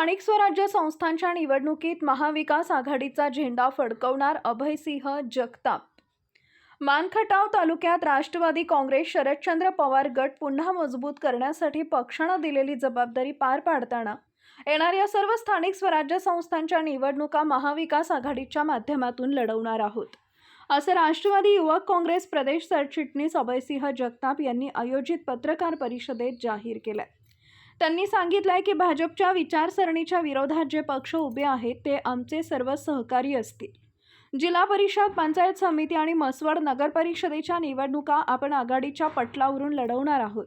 स्थानिक स्वराज्य संस्थांच्या निवडणुकीत महाविकास आघाडीचा झेंडा फडकवणार अभयसिंह जगताप. मानखटाव तालुक्यात राष्ट्रवादी काँग्रेस शरदचंद्र पवार गट पुन्हा मजबूत करण्यासाठी पक्षानं दिलेली जबाबदारी पार पाडताना येणाऱ्या सर्व स्थानिक स्वराज्य संस्थांच्या निवडणुका महाविकास आघाडीच्या माध्यमातून लढवणार आहोत. असं राष्ट्रवादी युवक काँग्रेस प्रदेश सरचिटणीस अभयसिंह जगताप यांनी आयोजित पत्रकार परिषदेत जाहीर केलंय. त्यांनी सांगितलं आहे की भाजपच्या विचारसरणीच्या विरोधात जे पक्ष उभे आहेत ते आमचे सर्व सहकारी असतील. जिल्हा परिषद पंचायत समिती आणि मसवड नगर परिषदेच्या निवडणुका आपण आघाडीच्या पटलावरून लढवणार आहोत.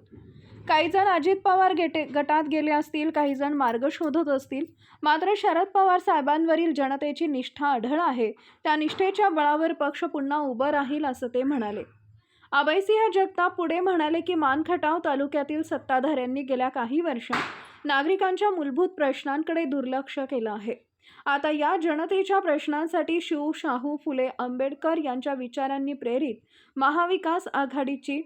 काही जण अजित पवार गेटे गटात गेले असतील काही जण मार्ग शोधत असतील. मात्र शरद पवार साहेबांवरील जनतेची निष्ठा आढळ आहे. त्या निष्ठेच्या बळावर पक्ष पुन्हा उभं राहील असं ते म्हणाले. अभयसिंह जगताप पुढे म्हणाले की मानखटाव तालुक्यातील सत्ताधाऱ्यांनी गेल्या काही वर्षात नागरिकांच्या मूलभूत प्रश्नांकडे दुर्लक्ष केलं आहे. आता या जनतेच्या प्रश्नांसाठी शिव शाहू फुले आंबेडकर यांच्या विचारांनी प्रेरित महाविकास आघाडीची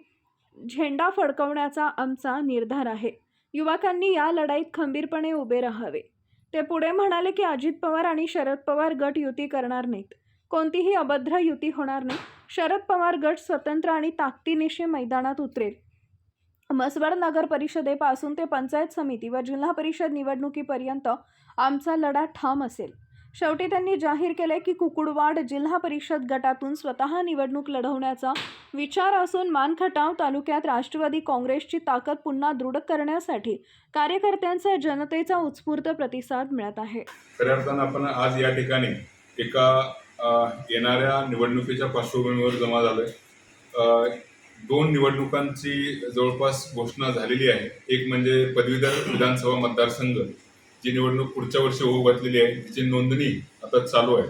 झेंडा फडकवण्याचा आमचा निर्धार आहे. युवकांनी या लढाईत खंबीरपणे उभे राहावे. ते पुढे म्हणाले की अजित पवार आणि शरद पवार गट युती करणार नाहीत. कोणतीही अभद्र युती होणार नाही. शरद पवार गट स्वतंत्र आणि ताकदीनिशी मैदानात उतरेल. मसवड नगर परिषदेपासून ते पंचायत समिती व जिल्हा परिषद निवडणुकीपर्यंत आमचा लढा ठाम असेल. शेवटी त्यांनी जाहीर केले की कुकुडवाड जिल्हा परिषद गटातून स्वतः निवडणूक लढवण्याचा विचार असून मानखटाव तालुक्यात राष्ट्रवादी काँग्रेसची ताकद पुन्हा दृढ करण्यासाठी कार्यकर्त्यांचा जनतेचा उत्स्फूर्त प्रतिसाद मिळत आहे. खऱ्या अर्थानं आपण आज या ठिकाणी एका येणाऱ्या निवडणुकीच्या पार्श्वभूमीवर जमा झालं आहे दोन निवडणुकांची जवळपास घोषणा झालेली आहे. एक म्हणजे पदवीधर विधानसभा मतदारसंघ जी निवडणूक पुढच्या वर्षी होऊ घातलेली आहे तिची नोंदणी आता चालू आहे.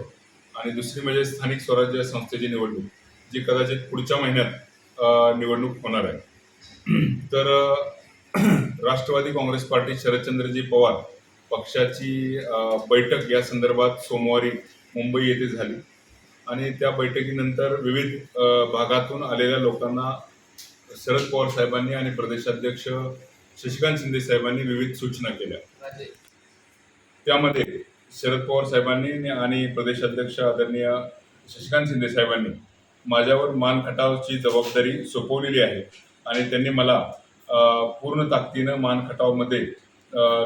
आणि दुसरी म्हणजे स्थानिक स्वराज्य संस्थेची निवडणूक जी कदाचित पुढच्या महिन्यात निवडणूक होणार आहे. तर राष्ट्रवादी काँग्रेस पार्टी शरदचंद्रजी पवार पक्षाची बैठक या संदर्भात सोमवारी मुंबई येथे झाली. आणि त्या बैठकीनंतर विविध भागातून आलेल्या लोकांना शरद पवार साहेबांनी आणि प्रदेशाध्यक्ष शशिकांत शिंदे साहेबांनी विविध सूचना केल्या. त्यामध्ये शरद पवार साहेबांनी आणि प्रदेशाध्यक्ष आदरणीय शशिकांत शिंदे साहेबांनी माझ्यावर मान खटावची जबाबदारी सोपवलेली आहे आणि त्यांनी मला पूर्ण ताकदीनं मान खटावमध्ये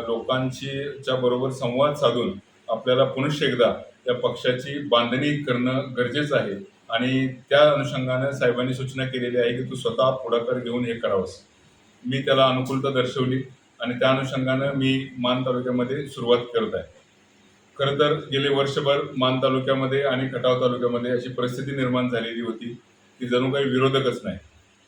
लोकांची च्या बरोबर संवाद साधून आपल्याला पुनश्च एकदा त्या पक्षाची बांधणी करणं गरजेचं आहे. आणि त्या अनुषंगानं साहेबांनी सूचना केलेली आहे की तू स्वतः पुढाकार घेऊन हे करावंस. मी त्याला अनुकूलता दर्शवली आणि त्या अनुषंगानं मी मान तालुक्यामध्ये सुरुवात करत आहे. खरं तर गेले वर्षभर मान तालुक्यामध्ये आणि खटाव तालुक्यामध्ये अशी परिस्थिती निर्माण झालेली होती की जणू काही विरोधकच नाही.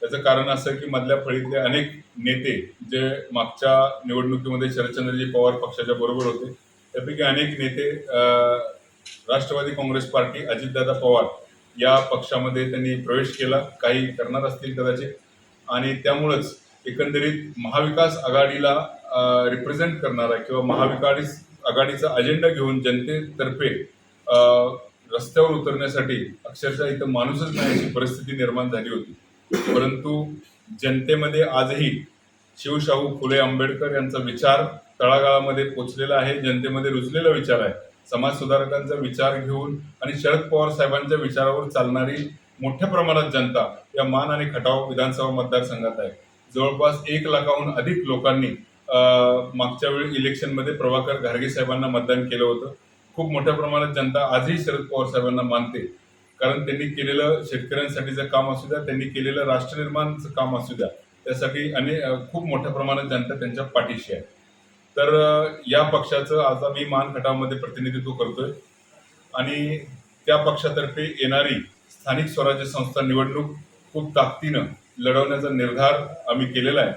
त्याचं कारण असं की मधल्या फळीतले अनेक नेते जे मागच्या निवडणुकीमध्ये शरदचंद्रजी पवार पक्षाच्या बरोबर होते त्यापैकी अनेक नेते राष्ट्रवादी काँग्रेस पार्टी अजितदादा पवार या पक्षामध्ये त्यांनी प्रवेश केला. काही करणार असतील कदाचित. आणि त्यामुळंच एकंदरीत महाविकास आघाडीला रिप्रेझेंट करणारा किंवा महाविकास आघाडीचा अजेंडा घेऊन जनतेतर्फे रस्त्यावर उतरण्यासाठी अक्षरशः इथं माणूसच नाही अशी परिस्थिती निर्माण झाली होती. परंतु जनतेमध्ये आजही शिवशाहू फुले आंबेडकर यांचा विचार तळागाळामध्ये पोचलेला आहे. जनतेमध्ये रुजलेला विचार आहे. समाज सुधारकांचा विचार घेऊन आणि शरद पवार साहेबांच्या विचारावर चालणारी मोठ्या प्रमाणात जनता या मान आणि खटाव विधानसभा मतदारसंघात आहे. जवळपास एक लाखाहून अधिक लोकांनी मागच्या वेळी इलेक्शनमध्ये प्रभाकर घारगे साहेबांना मतदान केलं होतं. खूप मोठ्या प्रमाणात जनता आजही शरद पवार साहेबांना मानते. कारण त्यांनी केलेलं शेतकऱ्यांसाठीचं काम असू द्या त्यांनी केलेलं राष्ट्रनिर्माणचं काम असू द्या त्यासाठी अनेक खूप मोठ्या प्रमाणात जनता त्यांच्या पाठीशी आहे. तर या पक्षाचं आज आम्ही मानखटामध्ये प्रतिनिधित्व करतोय. आणि त्या पक्षातर्फे येणारी स्थानिक स्वराज्य संस्था निवडणूक खूप ताकदीनं लढवण्याचा निर्धार आम्ही केलेला आहे.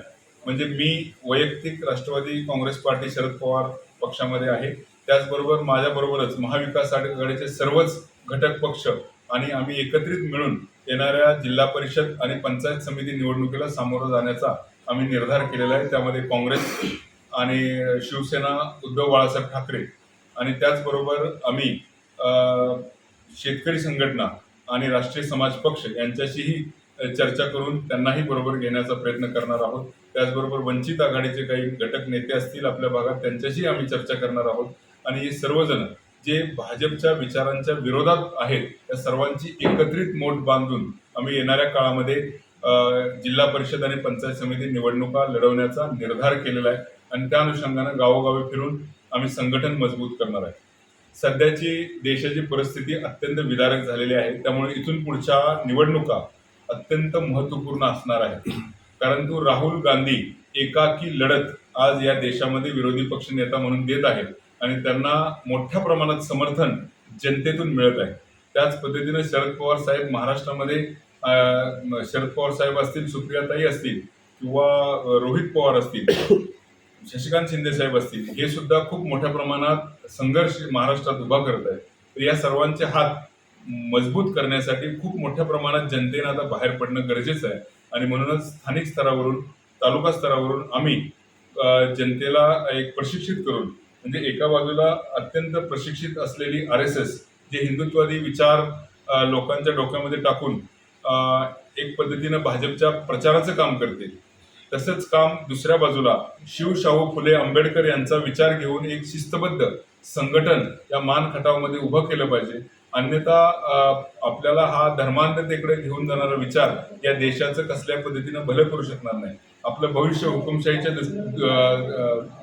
म्हणजे मी वैयक्तिक राष्ट्रवादी काँग्रेस पार्टी शरद पवार पक्षामध्ये आहे. त्याचबरोबर माझ्याबरोबरच महाविकास आघाडीचे सर्वच घटक पक्ष आणि आम्ही एकत्रित मिळून येणाऱ्या जिल्हा परिषद आणि पंचायत समिती निवडणुकीला सामोरं जाण्याचा आम्ही निर्धार केलेला आहे. त्यामध्ये काँग्रेस आणि शिवसेना उद्धव बाळासाहेब ठाकरे आणि त्याचबरोबर आम्ही शेतकरी संघटना आणि राष्ट्रीय समाज पक्ष यांच्याशीही चर्चा करून त्यांनाही बरोबर घेण्याचा प्रयत्न करणार आहोत. त्याचबरोबर वंचित आघाडीचे काही घटक नेते असतील आपल्या भागात त्यांच्याशी आम्ही चर्चा करणार आहोत. आणि हे सर्वजण जे भाजपच्या विचारांच्या विरोधात आहेत त्या सर्वांची एकत्रित मोठ बांधून आम्ही येणाऱ्या काळामध्ये जिल्हा परिषद आणि पंचायत समिती निवडणुका लढवण्याचा निर्धार केलेला आहे. आणि त्या अनुषंगानं गावोगावी फिरून आम्ही संघटन मजबूत करणार आहे. सध्याची देशाची परिस्थिती अत्यंत विदारक झालेली आहे. त्यामुळे इथून पुढच्या निवडणुका अत्यंत महत्त्वपूर्ण असणार आहेत. कारण तो राहुल गांधी एकाकी लढत आज या देशामध्ये विरोधी पक्ष नेता म्हणून देत आहेत आणि त्यांना मोठ्या प्रमाणात समर्थन जनतेतून मिळत आहे. त्याच पद्धतीने शरद पवार साहेब महाराष्ट्रामध्ये शरद पवार साहेब असतील सुप्रियाताई असतील किंवा रोहित पवार असतील शशिकांत शिंदे साहेब असतील हे सुद्धा खूप मोठ्या प्रमाणात संघर्ष महाराष्ट्रात उभा करत आहेत. तर या सर्वांचे हात मजबूत करण्यासाठी खूप मोठ्या प्रमाणात जनतेनं आता बाहेर पडणं गरजेचं आहे. आणि म्हणूनच स्थानिक स्तरावरून तालुका स्तरावरून आम्ही जनतेला एक प्रशिक्षित करून म्हणजे एका बाजूला अत्यंत प्रशिक्षित असलेली आर एस एस जे हिंदुत्वादी विचार लोकांच्या डोक्यामध्ये टाकून एक पद्धतीनं भाजपच्या प्रचाराचं काम करते. तसंच काम दुसऱ्या बाजूला. शिव शाहू फुले आंबेडकर यांचा विचार घेऊन एक शिस्तबद्ध संघटन या मानखटावमध्ये उभं केलं पाहिजे. अन्यथा आपल्याला हा धर्मांधतेकडे घेऊन जाणारा विचार या देशाचं कसल्या पद्धतीनं भलं करू शकणार नाही. आपलं भविष्य हुकुमशाहीच्या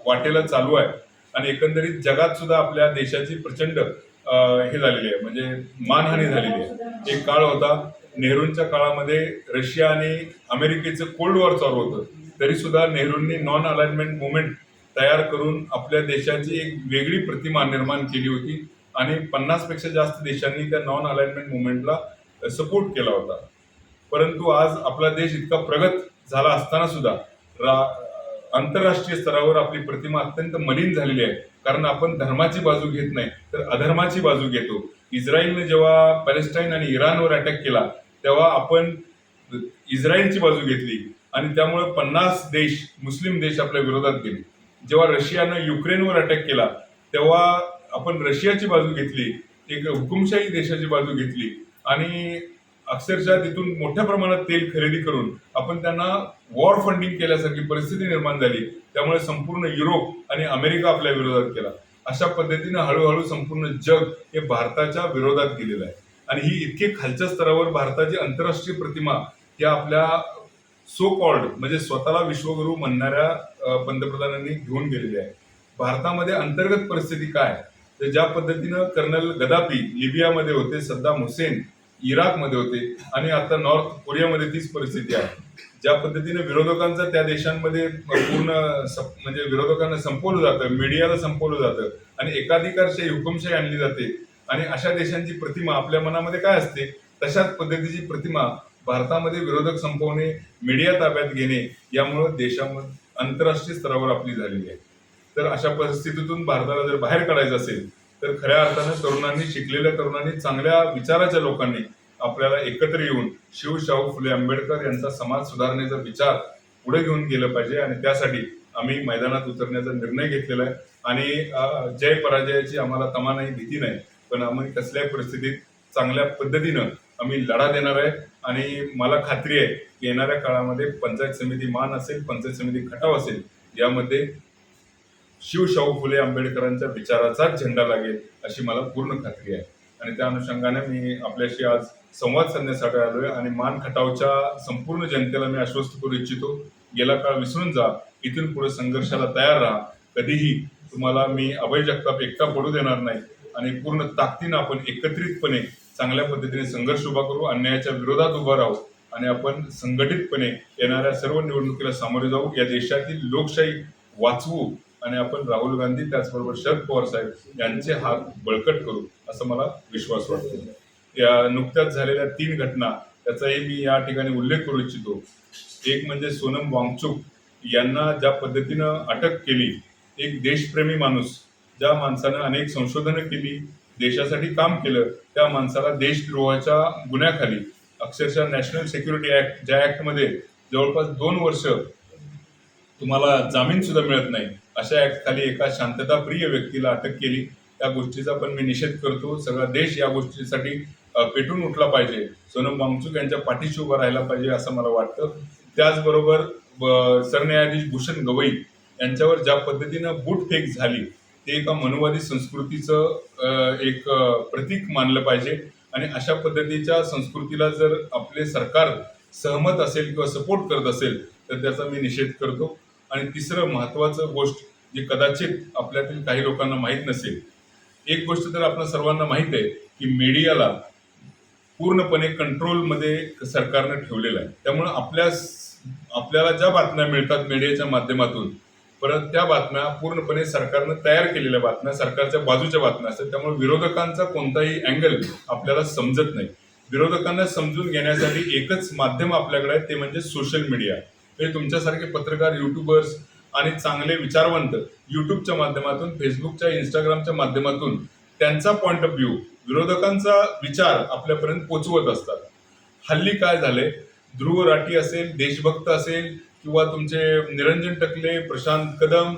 वाटेला चालू आहे. आणि एकंदरीत जगात सुद्धा आपल्या देशाची प्रचंड हे झालेली आहे. म्हणजे मानहानी झालेली आहे. एक काळ होता नेहरूंच्या काळामध्ये रशिया आणि अमेरिकेचं कोल्ड वॉर चालू होतं. तरी सुद्धा नेहरूंनी नॉन अलाइनमेंट मुवमेंट तयार करून आपल्या देशाची एक वेगळी प्रतिमा निर्माण केली होती आणि पन्नासपेक्षा जास्त देशांनी त्या नॉन अलाइनमेंट मुवमेंटला सपोर्ट केला होता. परंतु आज आपला देश इतका प्रगत झाला असताना सुद्धा रा आंतरराष्ट्रीय स्तरावर आपली प्रतिमा अत्यंत मलिन झालेली आहे. कारण आपण धर्माची बाजू घेत नाही तर अधर्माची बाजू घेतो. इस्रायलने जेव्हा पॅलेस्टाईन आणि इराणवर अटॅक केला तेव्हा आपण इस्रायलची बाजू घेतली आणि त्यामुळे पन्नास देश मुस्लिम देश आपल्या विरोधात गेले. जेव्हा रशियानं युक्रेनवर अटॅक केला तेव्हा आपण रशियाची बाजू घेतली एक हुकुमशाही देशाची बाजू घेतली आणि अक्षरशः तिथून मोठ्या प्रमाणात तेल खरेदी करून आपण त्यांना वॉर फंडिंग केल्यासारखी परिस्थिती निर्माण झाली. त्यामुळे संपूर्ण युरोप आणि अमेरिका आपल्या विरोधात केला अशा पद्धतीनं हळूहळू संपूर्ण जग हे भारताच्या विरोधात गेलेलं आहे. आणि ही इतकी खालच्या स्तरावर भारताची आंतरराष्ट्रीय प्रतिमा या आपल्या सो कॉल्ड म्हणजे स्वतःला विश्वगुरू म्हणणाऱ्या पंतप्रधानांनी घेऊन गेलेली आहे. भारतामध्ये अंतर्गत परिस्थिती काय? तर ज्या पद्धतीनं कर्नल गदापी लिबियामध्ये होते सद्दाम हुसेन इराकमध्ये होते आणि आता नॉर्थ कोरियामध्ये तीच परिस्थिती आहे. ज्या पद्धतीने विरोधकांचं त्या देशांमध्ये पूर्ण म्हणजे विरोधकांना संपवलं जातं मीडियाला संपवलं जातं आणि एकाधिकारशाही हुकुमशाही आणली जाते आणि अशा देशांची प्रतिमा आपल्या मनामध्ये काय असते? तशाच पद्धतीची प्रतिमा भारतामध्ये विरोधक संपवणे मीडिया ताब्यात घेणे यामुळं देशामध्ये आंतरराष्ट्रीय स्तरावर आपली झालेली आहे. तर अशा परिस्थितीतून भारताला जर बाहेर काढायचं असेल तर खऱ्या अर्थानं तरुणांनी शिकलेल्या तरुणांनी चांगल्या विचाराच्या लोकांनी आपल्याला एकत्र येऊन शिव शाहू फुले आंबेडकर यांचा समाज सुधारण्याचा विचार पुढे घेऊन गेलं पाहिजे आणि त्यासाठी आम्ही मैदानात उतरण्याचा निर्णय घेतलेला आहे. आणि जय पराजयाची आम्हाला तमा नाही भीती नाही. पण आम्ही कसल्याही परिस्थितीत चांगल्या पद्धतीनं आम्ही लढा देणार आहे. आणि मला खात्री आहे की येणाऱ्या काळामध्ये पंचायत समिती मान असेल पंचायत समिती खटाव असेल यामध्ये शिव शाहू फुले आंबेडकरांच्या विचाराचाच झेंडा लागेल अशी मला पूर्ण खात्री आहे. आणि त्या अनुषंगाने मी आपल्याशी आज संवाद साधण्यासाठी आलो आहे आणि मान खटावच्या संपूर्ण जनतेला मी आश्वस्त करू इच्छितो. गेला काळ विसरून जा इथून पुढे संघर्षाला तयार राहा. कधीही तुम्हाला मी अभय जगताप एकटा पडू देणार नाही. आणि पूर्ण ताकदीनं आपण एकत्रितपणे चांगल्या पद्धतीने संघर्ष उभा करू अन्यायाच्या विरोधात उभा राहू आणि आपण संघटितपणे येणाऱ्या सर्व निवडणुकीला सामोरे जाऊ या देशातील लोकशाही वाचवू आणि आपण राहुल गांधी त्याचबरोबर शरद पवार साहेब यांचे हात बळकट करू असं मला विश्वास वाटतो. या नुकत्याच झालेल्या तीन घटना त्याचाही मी या ठिकाणी उल्लेख करू इच्छितो. एक म्हणजे सोनम वांगचुक. यांना ज्या पद्धतीनं अटक केली एक देशप्रेमी माणूस ज्या माणसानं अनेक संशोधनं केली देशासाठी काम केलं त्या माणसाला देशद्रोहाच्या गुन्ह्याखाली अक्षरशः नॅशनल सिक्युरिटी ऍक्ट ज्या ऍक्टमध्ये जवळपास दोन वर्ष तुम्हाला जामीन सुद्धा मिळत नाही अशा ऍक्ट खाली एका शांतताप्रिय व्यक्तीला अटक केली. त्या गोष्टीचा पण मी निषेध करतो. सगळा देश या गोष्टीसाठी पेटून उठला पाहिजे. सोनम वांगचूक यांच्या पाठीशी उभा राहिला पाहिजे असं मला वाटतं. त्याचबरोबर सरन्यायाधीश भूषण गवई यांच्यावर ज्या पद्धतीनं बूटफेक झाली ते एका मनुवादी संस्कृतीचं एक प्रतीक मानलं पाहिजे. आणि अशा पद्धतीच्या संस्कृतीला जर आपले सरकार सहमत असेल किंवा सपोर्ट करत असेल तर त्याचा मी निषेध करतो. आणि तिसरं महत्त्वाचं गोष्ट जे कदाचित आपल्यातील काही लोकांना माहीत नसेल. एक गोष्ट तर आपल्या सर्वांना माहीत आहे की मीडियाला पूर्णपणे कंट्रोलमध्ये सरकारनं ठेवलेलं आहे. त्यामुळं आपल्या आपल्याला ज्या बातम्या मिळतात मीडियाच्या माध्यमातून परंतु त्या बातम्या पूर्णपणे सरकारनं तयार केलेल्या बातम्या सरकारच्या बाजूच्या बातम्या असतात. त्यामुळे विरोधकांचा कोणताही अँगल आपल्याला समजत नाही. विरोधकांना समजून घेण्यासाठी एकच माध्यम आपल्याकडे आहे ते म्हणजे सोशल मीडिया हे तुमच्यासारखे पत्रकार युट्यूबर्स आणि चांगले विचारवंत युट्यूबच्या माध्यमातून फेसबुकच्या इंस्टाग्रामच्या माध्यमातून त्यांचा पॉईंट ऑफ व्ह्यू विरोधकांचा विचार आपल्यापर्यंत पोचवत असतात. हल्ली काय झाले ध्रुव राठी असेल देशभक्त असेल किंवा तुमचे निरंजन टकले प्रशांत कदम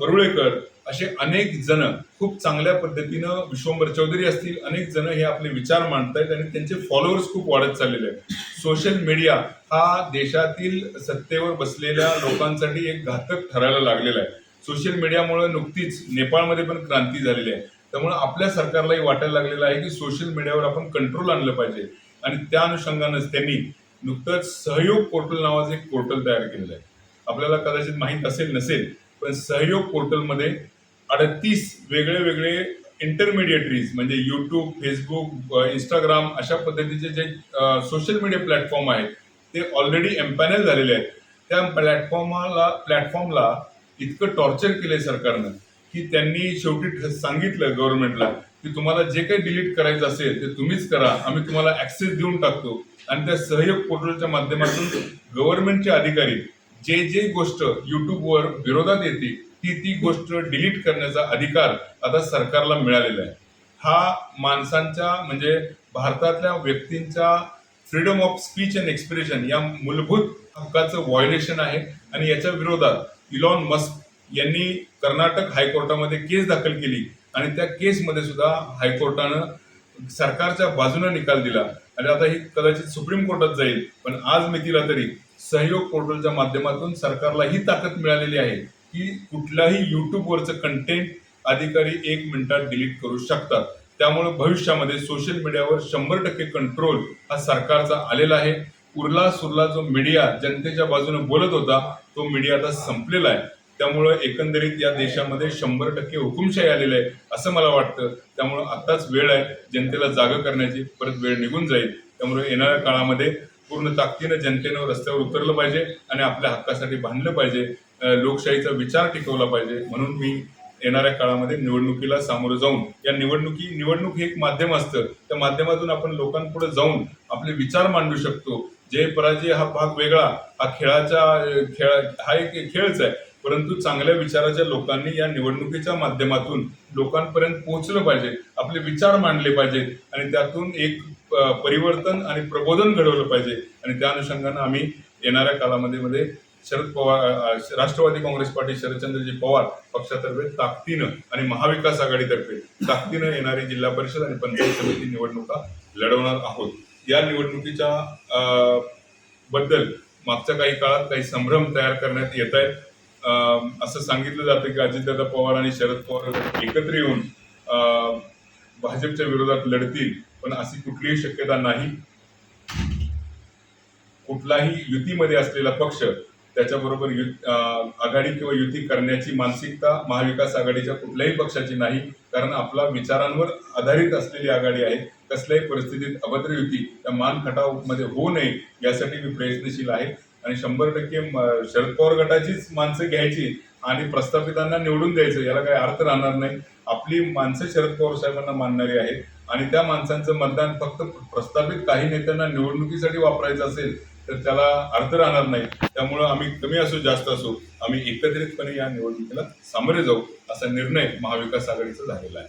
परुळेकर असे अनेक जण खूप चांगल्या पद्धतीनं विश्वंभर चौधरी असतील. अनेक जण हे आपले विचार मांडतायत आणि त्यांचे फॉलोअर्स खूप वाढत चाललेले आहेत. सोशल मीडिया हा देशातील सत्तेवर बसलेल्या लोकांसाठी एक घातक ठरायला लागलेला आहे. सोशल मीडियामुळे नुकतीच नेपाळमध्ये पण क्रांती झालेली आहे. त्यामुळे आपल्या सरकारलाही वाटायला लागलेलं आहे की सोशल मीडियावर आपण कंट्रोल आणलं पाहिजे. आणि त्या अनुषंगानंच त्यांनी नुकतंच सहयोग पोर्टल नावाचं एक पोर्टल तयार केलेलं आहे. आपल्याला कदाचित माहीत असेल नसेल पण सहयोग पोर्टलमध्ये अडतीस वेगळे वेगळे इंटरमिडिएटरीज म्हणजे यूट्यूब फेसबुक इंस्टाग्राम अशा पद्धतीचे जे सोशल मीडिया प्लॅटफॉर्म आहेत ते ऑलरेडी एम्पॅनल झालेले आहेत. त्या प्लॅटफॉर्माला प्लॅटफॉर्मला इतकं टॉर्चर केलं आहे सरकारनं की त्यांनी शेवटी ठ- सांगितलं गव्हर्नमेंटला की तुम्हाला जे काही डिलीट करायचं असेल ते तुम्हीच करा. आम्ही तुम्हाला ऍक्सेस देऊन टाकतो. आणि त्या सहयोग पोर्टलच्या माध्यमातून गव्हर्नमेंटचे अधिकारी जे जे गोष्ट युट्यूबवर विरोधात येते ती ती गोष्ट डिलीट करण्याचा अधिकार आता सरकारला मिळालेला आहे. हा माणसांच्या म्हणजे भारतातल्या व्यक्तींच्या freedom of speech and expression या मूलभूत हक्काचं व्हायोलेशन आहे. आणि याच्या विरोधात इलॉन मस्क यांनी कर्नाटक हायकोर्टामध्ये केस दाखल केली. आणि त्या केसमध्ये सुद्धा हायकोर्टानं सरकारच्या बाजूने निकाल दिला. आणि आता ही कदाचित सुप्रीम कोर्टात जाईल पण आज मितीला तरी सहयोग पोर्टलच्या माध्यमातून सरकारला ही ताकद मिळालेली आहे की कुठलाही युट्यूबवरचं कंटेंट अधिकारी एक मिनिटात डिलीट करू शकतात. त्यामुळे भविष्यामध्ये सोशल मीडियावर शंभर टक्के कंट्रोल हा सरकारचा आलेला आहे. उरला सुरला जो मीडिया जनतेच्या बाजूने बोलत होता तो मीडिया आता संपलेला आहे. त्यामुळं एकंदरीत या देशामध्ये शंभर टक्के हुकुमशाही आलेलं आहे असं मला वाटतं. त्यामुळं आत्ताच वेळ आहे जनतेला जागं करण्याची. परत वेळ निघून जाईल. त्यामुळे येणाऱ्या काळामध्ये पूर्ण ताकदीनं जनतेनं रस्त्यावर उतरलं पाहिजे आणि आपल्या हक्कासाठी भांडलं पाहिजे. लोकशाहीचा विचार टिकवला पाहिजे. म्हणून मी येणाऱ्या काळामध्ये निवडणुकीला सामोरं जाऊन या निवडणुकी निवडणूक हे एक माध्यम असतं. त्या माध्यमातून आपण लोकांपुढे जाऊन आपले विचार मांडू शकतो. जय पराजय हा भाग वेगळा. हा खेळाचा अं, खेळ हा एक खेळच आहे. परंतु चांगल्या विचाराच्या लोकांनी या निवडणुकीच्या माध्यमातून लोकांपर्यंत पोहोचलं पाहिजे आपले विचार मांडले पाहिजेत आणि त्यातून एक परिवर्तन आणि प्रबोधन घडवलं पाहिजे. आणि त्या अनुषंगानं आम्ही येणाऱ्या कालामध्ये मध्ये शरद पवार राष्ट्रवादी काँग्रेस पार्टी शरदचंद्रजी पवार पक्षातर्फे ताकदीनं आणि महाविकास आघाडीतर्फे ताकदीनं येणारी जिल्हा परिषद आणि पंचायत समिती निवडणुका लढवणार आहोत. या निवडणुकीच्या बद्दल मागच्या काही काळात काही संभ्रम तयार करण्यात येत आहेत. असं सांगितलं जातं की अजितदादा पवार आणि शरद पवार एकत्र येऊन अं, भाजपच्या विरोधात लढतील पण अशी कुठलीही शक्यता नाही. कुठलाही युतीमध्ये असलेला पक्ष त्याच्याबरोबर यु आघाडी किंवा युती करण्याची मानसिकता महाविकास आघाडीच्या कुठल्याही पक्षाची नाही कारण आपला विचारांवर आधारित असलेली आघाडी आहे. कसल्याही परिस्थितीत अभद्र युती त्या मान खटावमध्ये होऊ नये यासाठी मी प्रयत्नशील आहे. आणि शंभर टक्के शरद पवार गटाचीच माणसं घ्यायची आणि प्रस्थापितांना निवडून द्यायचं याला काही अर्थ राहणार नाही. आपली माणसं शरद पवार साहेबांना मानणारी आहेत आणि त्या माणसांचं मतदान फक्त प्रस्थापित काही नेत्यांना निवडणुकीसाठी वापरायचं असेल तर त्याला अर्थ राहणार नाही. त्यामुळं आम्ही कमी असो जास्त असो आम्ही एकत्रितपणे या निवडणुकीला सामोरे जाऊ असा निर्णय महाविकास आघाडीचा झालेला आहे.